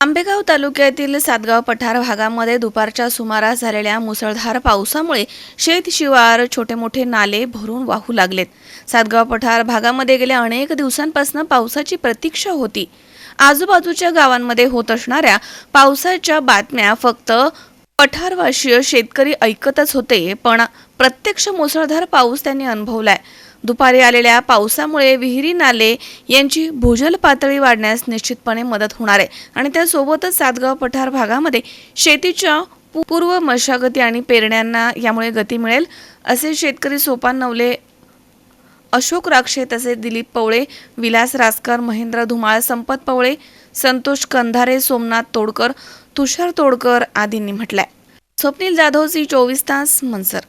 आंबेगाव तालुक्यातील सातगाव पठार भागामध्ये दुपारच्या सुमारास झालेल्या मुसळधार पावसामुळे शेत शिवार छोटे मोठे नाले भरून वाहू लागलेत. सातगाव पठार भागामध्ये गेल्या अनेक दिवसांपासून पावसाची प्रतीक्षा होती. आजूबाजूच्या गावांमध्ये होत असणाऱ्या पावसाच्या बातम्या फक्त पठारवासीय शेतकरी ऐकतच होते पण प्रत्यक्ष मुसळधार पाऊस त्यांनी अनुभवलाय. दुपारी आलेल्या पावसामुळे विहिरी नाले यांची भूजल पातळी वाढण्यास निश्चितपणे मदत होणार आहे आणि त्यासोबतच सातगाव पठार भागामध्ये शेतीच्या पूर्व मशागती आणि पेरण्यांना यामुळे गती मिळेल असे शेतकरी सोपान नवले अशोक राक्षे तसेच दिलीप पवळे विलास रासकर महेंद्र धुमाळ संपत पवळे संतोष कंधारे सोमनाथ तोडकर तुषार तोडकर आदींनी म्हटलंय. स्वप्नील जाधव सी चोवीस तास मनसर.